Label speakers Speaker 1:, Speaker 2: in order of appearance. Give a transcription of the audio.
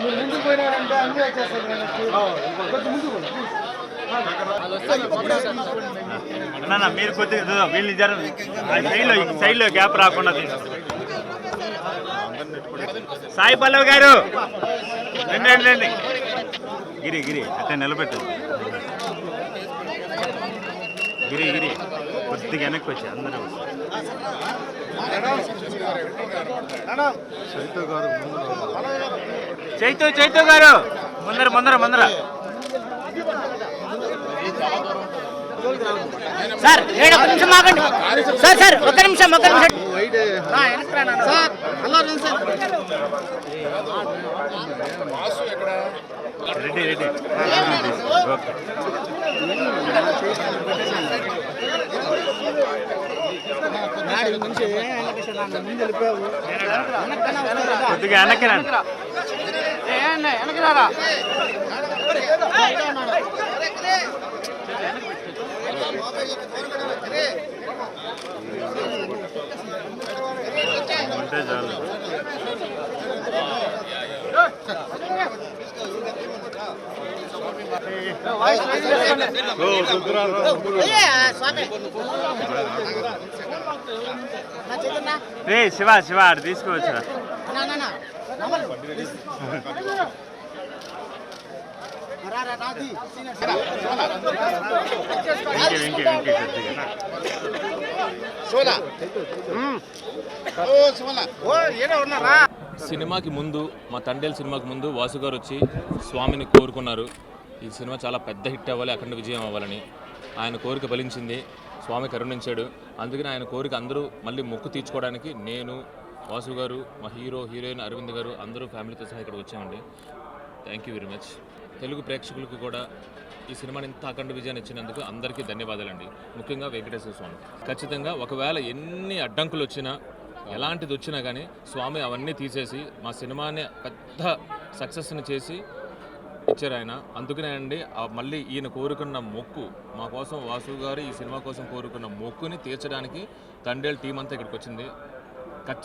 Speaker 1: మీరు ముందుకు పోయినారంటే అన్నీ వచ్చేస్తాయి కొంచెం ముందుకు పోండి.
Speaker 2: మీరు కొద్దిగా వీళ్ళు జర సైడ్లో సైడ్లో గ్యాప్ రాకుండా సాయి పల్లవి గారు రండి రండి రండి. గిరి గిరి అట్లా నిలబెట్టు. గిరి గిరి కొద్దిగా వెనక్కి వచ్చి అందరూ. చైతు చైతు గారు ముందర ముందర ముందర.
Speaker 3: సార్ ఏడు ఒక నిమిషం ఆగండి. సార్ సార్ ఒక్క నిమిషం ఒక్క నిమిషం.
Speaker 1: సార్ హలో రండి సార్.
Speaker 2: Ready ready. ఓకే.
Speaker 1: నుంచి ముందు వెళ్ళిపోయావు
Speaker 2: కొద్దిగా వెనక్కి రండి ఉంటే చాలు రే శివ శివ
Speaker 1: ఉన్నారా?
Speaker 4: సినిమాకి ముందు మా తండేల్ సినిమాకి ముందు వాసు గారు వచ్చి స్వామిని కోరుకున్నారు. ఈ సినిమా చాలా పెద్ద హిట్ అవ్వాలి అఖండ విజయం అవ్వాలని. ఆయన కోరిక ఫలించింది స్వామి కరుణించాడు. అందుకని ఆయన కోరిక అందరూ మళ్ళీ మొక్కు తీర్చుకోవడానికి నేను వాసు గారు మా హీరో హీరోయిన్ అరవింద్ గారు అందరూ ఫ్యామిలీతో సహా ఇక్కడ వచ్చామండి. Thank you very much Telugu ప్రేక్షకులకు కూడా ఈ సినిమాని ఇంత అఖండ విజయాన్ని ఇచ్చినందుకు అందరికీ ధన్యవాదాలండి. ముఖ్యంగా వెంకటేశ్వర స్వామి. ఖచ్చితంగా ఒకవేళ ఎన్ని అడ్డంకులు వచ్చినా ఎలాంటిది వచ్చినా కానీ స్వామి అవన్నీ తీసేసి మా సినిమాని పెద్ద సక్సెస్ని చేసి ఇచ్చారు ఆయన అందుకనే అండి మళ్ళీ ఈయన కోరుకున్న మొక్కు మా కోసం వాసు గారు ఈ సినిమా కోసం కోరుకున్న మొక్కుని తీర్చడానికి తండేల్ టీం అంతా ఇక్కడికి వచ్చింది